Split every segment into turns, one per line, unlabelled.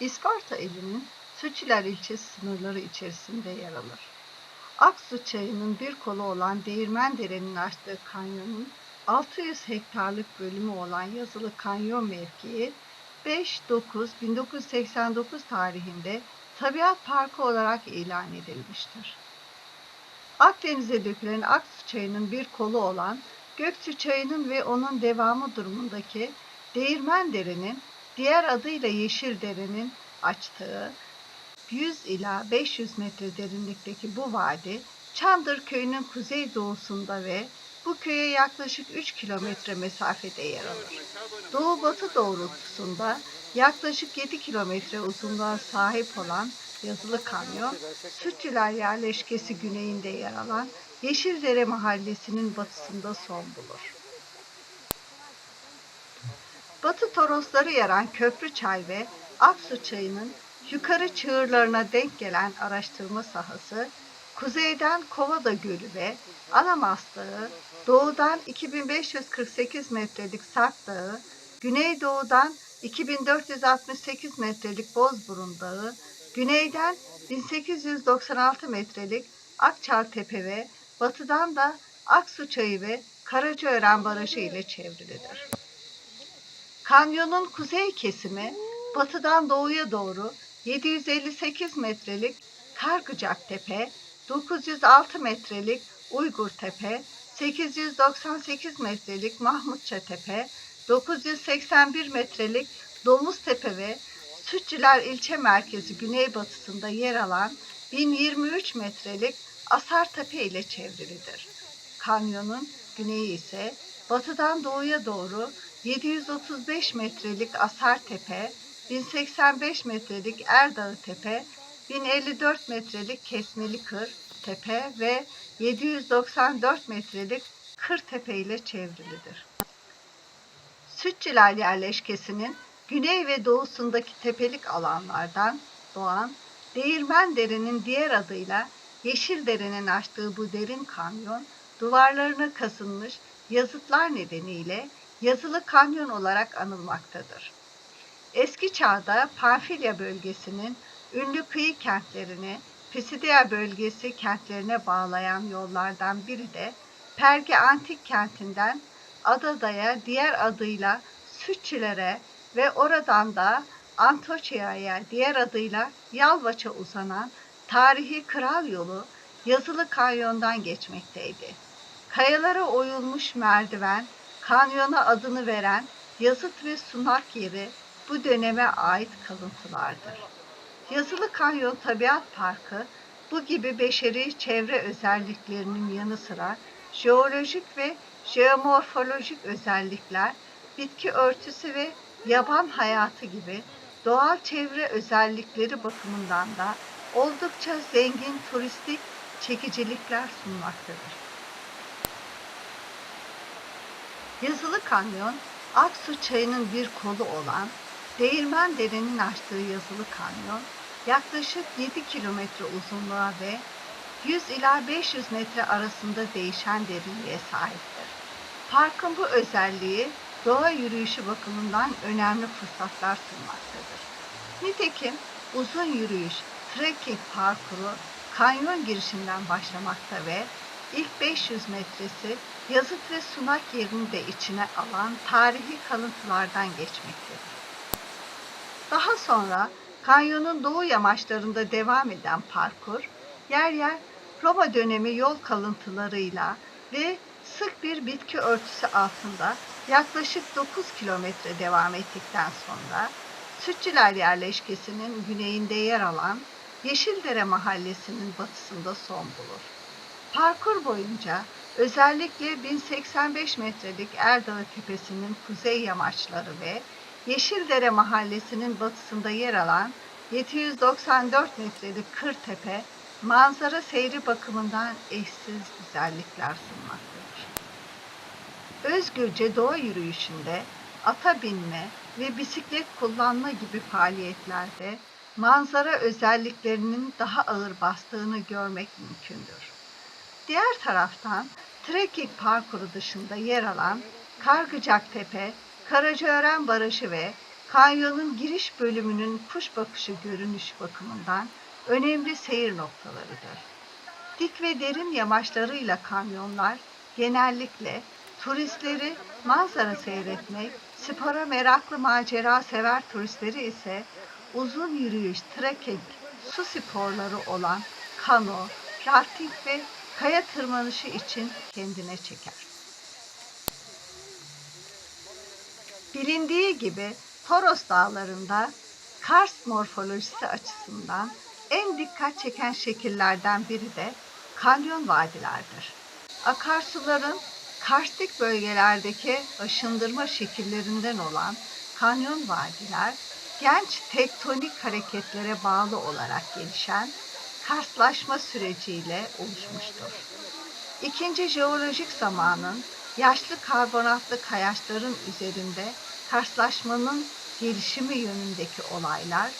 İsparta ilinin Sütçüler ilçesi sınırları içerisinde yer alır. Aksu çayının bir kolu olan Değirmen Dere'nin açtığı kanyonun 600 hektarlık bölümü olan yazılı kanyon mevkii 5-9-1989 tarihinde tabiat parkı olarak ilan edilmiştir. Akdeniz'e dökülen Aksu çayının bir kolu olan Göksu çayının ve onun devamı durumundaki Değirmen Dere'nin diğer adıyla Yeşil Dere'nin açtığı 100 ila 500 metre derinlikteki bu vadi Çandır köyünün kuzey doğusunda ve bu köye yaklaşık 3 kilometre mesafede yer alır. Doğu batı doğrultusunda yaklaşık 7 kilometre uzunluğa sahip olan Yazılı Kanyon, Sütçüler yerleşkesi güneyinde yer alan Yeşildere mahallesinin batısında son bulur. Batı Torosları yaran Köprü Çay ve Aksu Çayı'nın yukarı çığırlarına denk gelen araştırma sahası, kuzeyden Kovada Gölü ve Anamas Dağı, doğudan 2548 metrelik Sarp Dağı, güneydoğudan 2468 metrelik Bozburun Dağı, güneyden 1896 metrelik Akçaltepe ve batıdan da Aksu Çayı ve Karacaören Barajı ile çevrilidir. Kanyonun kuzey kesimi batıdan doğuya doğru 758 metrelik Kargıcak Tepe, 906 metrelik Uygur Tepe, 898 metrelik Mahmutça Tepe, 981 metrelik Domuz Tepe ve Sütçüler ilçe merkezi güneybatısında yer alan 1023 metrelik Asartepe ile çevrilidir. Kanyonun güneyi ise batıdan doğuya doğru 735 metrelik Asartepe, 1085 metrelik Erdağı Tepe, 1054 metrelik Kesmeli Kır Tepe ve 794 metrelik Kır Tepe ile çevrilidir. Sütçüler yerleşkesinin güney ve doğusundaki tepelik alanlardan doğan Değirmen Dere'nin diğer adıyla Yeşil Dere'nin açtığı bu derin kanyon duvarlarına kasılmış yazıtlar nedeniyle yazılı kanyon olarak anılmaktadır. Eski çağda Pamfilya bölgesinin ünlü kıyı kentlerini Pisidia bölgesi kentlerine bağlayan yollardan biri de Perge Antik kentinden Adada'ya diğer adıyla Sütçülere ve oradan da Antoçya'ya diğer adıyla Yalvaç'a uzanan tarihi kral yolu yazılı kanyondan geçmekteydi. Kayalara oyulmuş merdiven, kanyona adını veren yazıt ve sunak yeri bu döneme ait kalıntılardır. Yazılı Kanyon Tabiat Parkı bu gibi beşeri çevre özelliklerinin yanı sıra jeolojik ve jeomorfolojik özellikler, bitki örtüsü ve yaban hayatı gibi doğal çevre özellikleri bakımından da oldukça zengin turistik çekicilikler sunmaktadır. Yazılı Kanyon, Aksu Çayı'nın bir kolu olan Değirmen Dere'nin açtığı Yazılı Kanyon, yaklaşık 7 kilometre uzunluğa ve 100 ila 500 metre arasında değişen derinliğe sahiptir. Parkın bu özelliği doğa yürüyüşü bakımından önemli fırsatlar sunmaktadır. Nitekim uzun yürüyüş, trekking parkuru kanyon girişinden başlamakta ve ilk 500 metresi yazıt ve sunak yerini de içine alan tarihi kalıntılardan geçmektedir. Daha sonra kanyonun doğu yamaçlarında devam eden parkur yer yer Roma dönemi yol kalıntılarıyla ve sık bir bitki örtüsü altında yaklaşık 9 kilometre devam ettikten sonra Sütçüler yerleşkesinin güneyinde yer alan Yeşildere mahallesinin batısında son bulur. Parkur boyunca özellikle 1085 metrelik Erdağı Tepesi'nin kuzey yamaçları ve Yeşildere mahallesinin batısında yer alan 794 metrelik Kırtepe manzara seyri bakımından eşsiz güzellikler sunmaktadır. Özgürce doğa yürüyüşünde ata binme ve bisiklet kullanma gibi faaliyetlerde manzara özelliklerinin daha ağır bastığını görmek mümkündür. Diğer taraftan trekking parkuru dışında yer alan Kargıcak Tepe, Karacaören Barajı ve kanyonun giriş bölümünün kuş bakışı görünüş bakımından önemli seyir noktalarıdır. Dik ve derin yamaçlarıyla kanyonlar genellikle turistleri manzara seyretmek, spora meraklı macera sever turistleri ise uzun yürüyüş, trekking, su sporları olan kano, rafting ve kaya tırmanışı için kendine çeker. Bilindiği gibi Toros Dağları'nda karst morfolojisi açısından en dikkat çeken şekillerden biri de kanyon vadilerdir. Akarsuların karstik bölgelerdeki aşındırma şekillerinden olan kanyon vadiler, genç tektonik hareketlere bağlı olarak gelişen karstlaşma süreciyle oluşmuştur. İkinci jeolojik zamanın yaşlı karbonatlı kayaçların üzerinde karslaşmanın gelişimi yönündeki olaylar,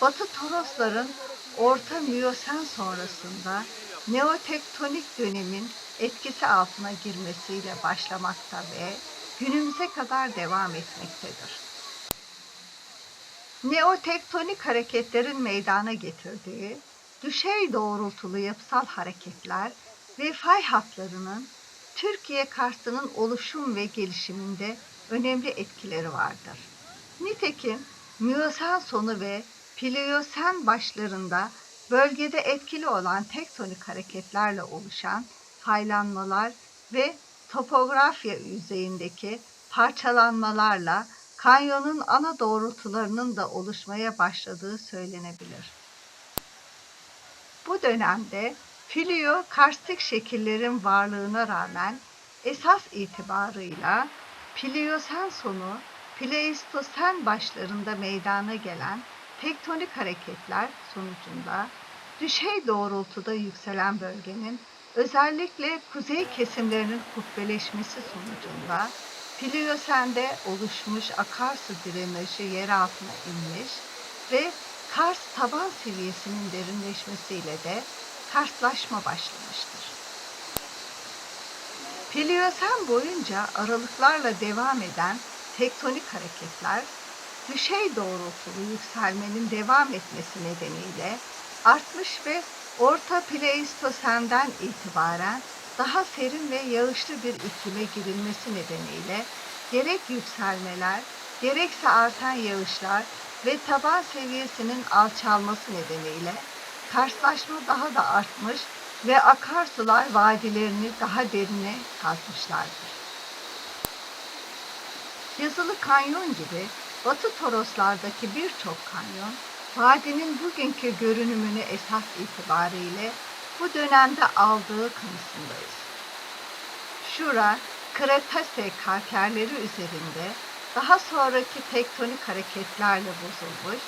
Batı Torosların Orta Miyosen sonrasında neotektonik dönemin etkisi altına girmesiyle başlamakta ve günümüze kadar devam etmektedir. Neotektonik hareketlerin meydana getirdiği düşey doğrultulu yapısal hareketler ve fay hatlarının Türkiye karstının oluşum ve gelişiminde önemli etkileri vardır. Nitekim Miyosen sonu ve Pliyosen başlarında bölgede etkili olan tektonik hareketlerle oluşan faylanmalar ve topografya yüzeyindeki parçalanmalarla kanyonun ana doğrultularının da oluşmaya başladığı söylenebilir. Bu dönemde filio karstik şekillerin varlığına rağmen esas itibarıyla Pliosen sonu Pleistosen başlarında meydana gelen tektonik hareketler sonucunda düşey doğrultuda yükselen bölgenin özellikle kuzey kesimlerinin kubbeleşmesi sonucunda Pliosen'de oluşmuş akarsu drenajı yer altına inmiş ve Kars taban seviyesinin derinleşmesiyle de karstlaşma başlamıştır. Pliosen boyunca aralıklarla devam eden tektonik hareketler, düşey doğrultulu yükselmenin devam etmesi nedeniyle artmış ve Orta Pleistosenden itibaren daha serin ve yağışlı bir iklime girilmesi nedeniyle gerek yükselmeler, gerekse artan yağışlar ve taban seviyesinin alçalması nedeniyle karşılaşma daha da artmış ve akarsular vadilerini daha derine kazmışlardır. Yazılı kanyon gibi Batı Toroslardaki birçok kanyon, vadinin bugünkü görünümünü esas itibariyle bu dönemde aldığı kanısındayız. Şura, Kretase kalkerleri üzerinde daha sonraki tektonik hareketlerle bozulmuş,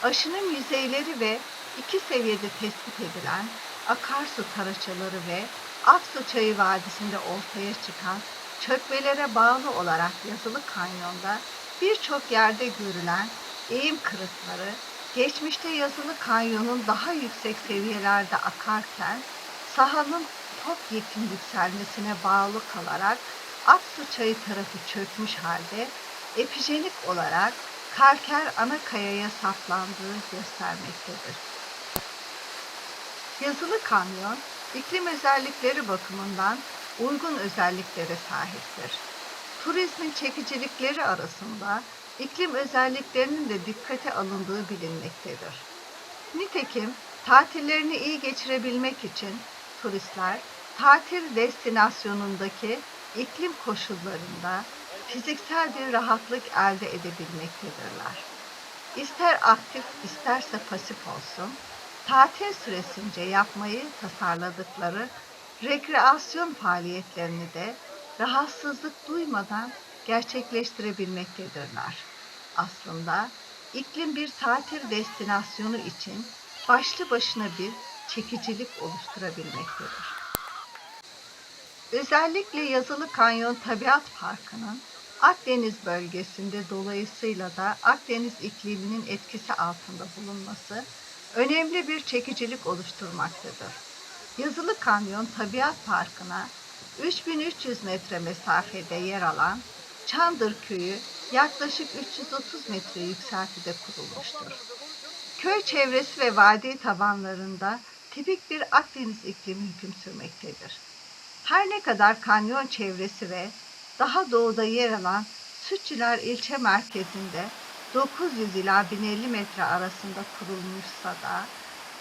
aşının yüzeyleri ve iki seviyede tespit edilen akarsu taraçaları ve Aksu Çayı Vadisi'nde ortaya çıkan çökmelere bağlı olarak yazılı kanyonda birçok yerde görülen eğim kırıkları, geçmişte yazılı kanyonun daha yüksek seviyelerde akarken sahanın topyekun yükselmesine bağlı kalarak Aksu Çayı tarafı çökmüş halde epijenik olarak kalker ana kayaya saplandığı göstermektedir. Yazılı kanyon, iklim özellikleri bakımından uygun özelliklere sahiptir. Turizmin çekicilikleri arasında iklim özelliklerinin de dikkate alındığı bilinmektedir. Nitekim tatillerini iyi geçirebilmek için turistler tatil destinasyonundaki iklim koşullarında fiziksel bir rahatlık elde edebilmektedirler. İster aktif isterse pasif olsun, tatil süresince yapmayı tasarladıkları rekreasyon faaliyetlerini de rahatsızlık duymadan gerçekleştirebilmektedirler. Aslında iklim bir tatil destinasyonu için başlı başına bir çekicilik oluşturabilmektedir. Özellikle Yazılı Kanyon Tabiat Parkı'nın Akdeniz bölgesinde dolayısıyla da Akdeniz ikliminin etkisi altında bulunması önemli bir çekicilik oluşturmaktadır. Yazılı Kanyon Tabiat Parkı'na 3300 metre mesafede yer alan Çandır Köyü yaklaşık 330 metre yükseltide kurulmuştur. Köy çevresi ve vadi tabanlarında tipik bir Akdeniz iklimi hüküm sürmektedir. Her ne kadar kanyon çevresi ve daha doğuda yer alan Sütçüler ilçe merkezinde 900 ila 1050 metre arasında kurulmuşsa da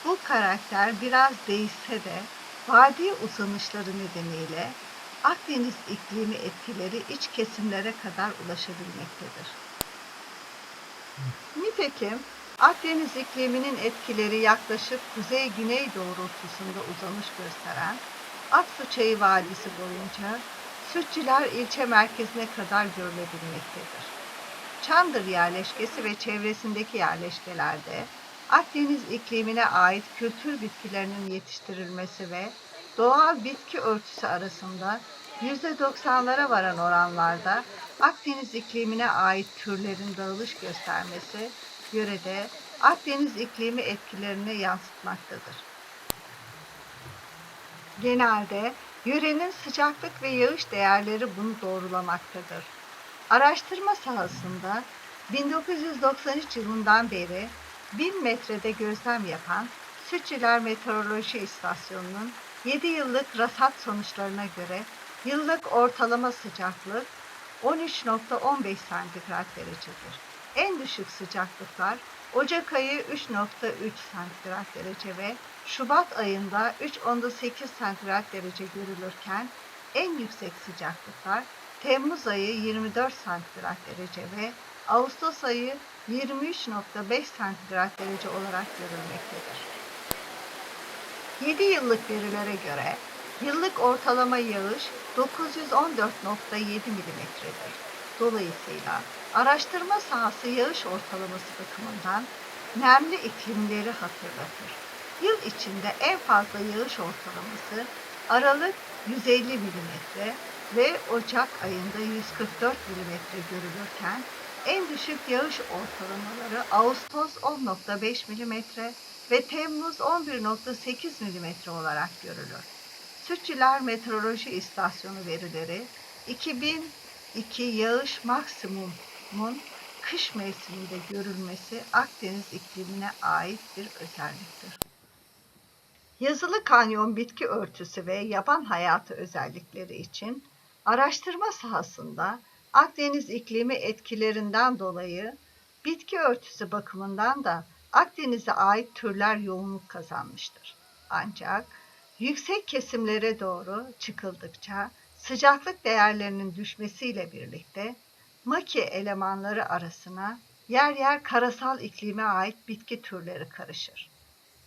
bu karakter biraz değişse de vadi uzanışları nedeniyle Akdeniz iklimi etkileri iç kesimlere kadar ulaşabilmektedir. Nitekim Akdeniz ikliminin etkileri yaklaşık kuzey-güney doğrultusunda uzanış gösteren Aksu Çayı Vadisi boyunca Sütçüler ilçe merkezine kadar görülebilmektedir. Çandır yerleşkesi ve çevresindeki yerleşkelerde Akdeniz iklimine ait kültür bitkilerinin yetiştirilmesi ve doğal bitki örtüsü arasında %90'lara varan oranlarda Akdeniz iklimine ait türlerin dağılış göstermesi yörede Akdeniz iklimi etkilerini yansıtmaktadır. Genelde yörenin sıcaklık ve yağış değerleri bunu doğrulamaktadır. Araştırma sahasında 1993 yılından beri 1000 metrede gözlem yapan Sütçüler Meteoroloji İstasyonu'nun 7 yıllık rasat sonuçlarına göre yıllık ortalama sıcaklık 13.15 santigrat derecedir. En düşük sıcaklıklar Ocak ayı 3.3 santigrat derece ve Şubat ayında 3.8 santigrat derece görülürken en yüksek sıcaklıklar Temmuz ayı 24 santigrat derece ve Ağustos ayı 23.5 santigrat derece olarak görülmektedir. 7 yıllık verilere göre yıllık ortalama yağış 914.7 milimetredir. Dolayısıyla araştırma sahası yağış ortalaması bakımından nemli iklimleri hatırlatır. Yıl içinde en fazla yağış ortalaması Aralık 150 milimetre ve Ocak ayında 144 milimetre görülürken en düşük yağış ortalamaları Ağustos 10.5 milimetre ve Temmuz 11.8 milimetre olarak görülür. Sütçüler Meteoroloji İstasyonu verileri 2002 yağış maksimumun kış mevsiminde görülmesi Akdeniz iklimine ait bir özelliktir. Yazılı kanyon bitki örtüsü ve yaban hayatı özellikleri için araştırma sahasında Akdeniz iklimi etkilerinden dolayı bitki örtüsü bakımından da Akdeniz'e ait türler yoğunluk kazanmıştır. Ancak yüksek kesimlere doğru çıkıldıkça sıcaklık değerlerinin düşmesiyle birlikte maki elemanları arasına yer yer karasal iklime ait bitki türleri karışır.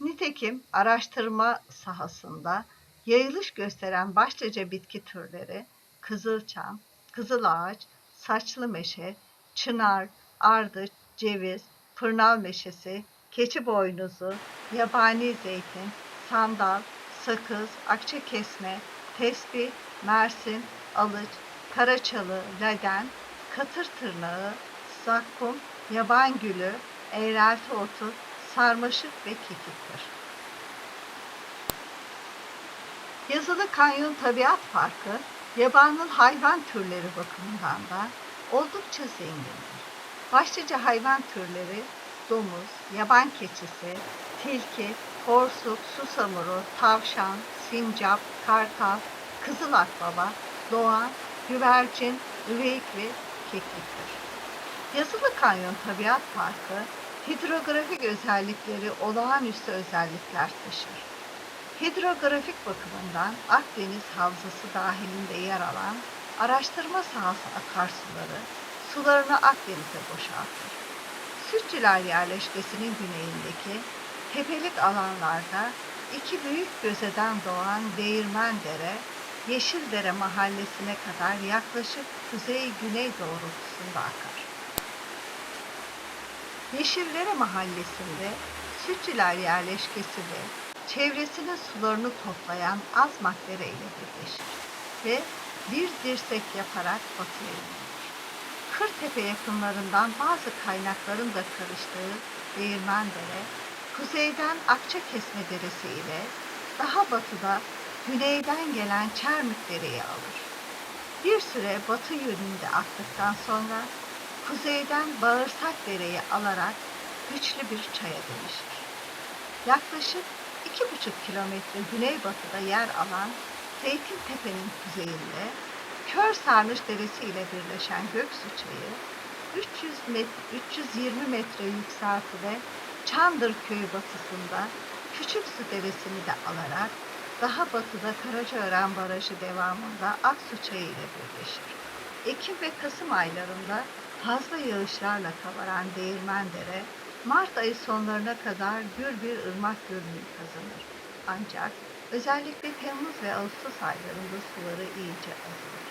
Nitekim araştırma sahasında yayılış gösteren başlıca bitki türleri kızılçam, kızılağaç, saçlı meşe, çınar, ardıç, ceviz, fırnal meşesi, keçi boynuzu, yabani zeytin, sandal, sakız, akça kesme, tesbih, mersin, alıç, karaçalı, laden, katır tırnağı, zakkum, yaban gülü, eğrelti otu, sarmaşık ve kekiktir. Yazılı Kanyon Tabiat Parkı, yabanıl hayvan türleri bakımından da oldukça zengindir. Başlıca hayvan türleri domuz, yaban keçisi, tilki, porsuk, susamuru, tavşan, sincap, kartal, kızıl akbaba, doğan, güvercin, üveyik ve kekliktir. Yazılı Kanyon Tabiat Parkı, hidrografik özellikleri olağanüstü özellikler taşır. Hidrografik bakımından Akdeniz Havzası dahilinde yer alan araştırma sahası akarsuları sularını Akdeniz'e boşaltır. Sütçüler yerleşkesinin güneyindeki tepelik alanlarda iki büyük gözeden doğan Değirmendere, Yeşildere mahallesine kadar yaklaşık kuzey-güney doğrultusunda akar. Yeşillere mahallesinde Sütçüler yerleşkesi ve çevresinin sularını toplayan Azmakdere ile birleşir ve bir dirsek yaparak batıya inilir. Kırtepe yakınlarından bazı kaynakların da karıştığı Değirmendere, kuzeyden Akçakesme Deresi ile daha batıda güneyden gelen Çermik Dere'yi alır. Bir süre batı yönünde aktıktan sonra kuzeyden Bağırsak Dere'yi alarak güçlü bir çaya dönüşür. Yaklaşık iki buçuk kilometre güneybatıda yer alan Zeytin Tepe'nin kuzeyinde Kör Sarnıç Deresi ile birleşen Göksu Çayı 300 metre, 320 metre yükseltide Çandır Köyü batısında Küçük Su Deresi'ni de alarak daha batıda Karacaören Barajı devamında Aksu Çayı ile birleşir. Ekim ve Kasım aylarında fazla yağışlarla kabaran Değirmendere, Mart ayı sonlarına kadar gür bir ırmak görünümü kazanır. Ancak özellikle Temmuz ve Ağustos aylarında suları iyice azalır.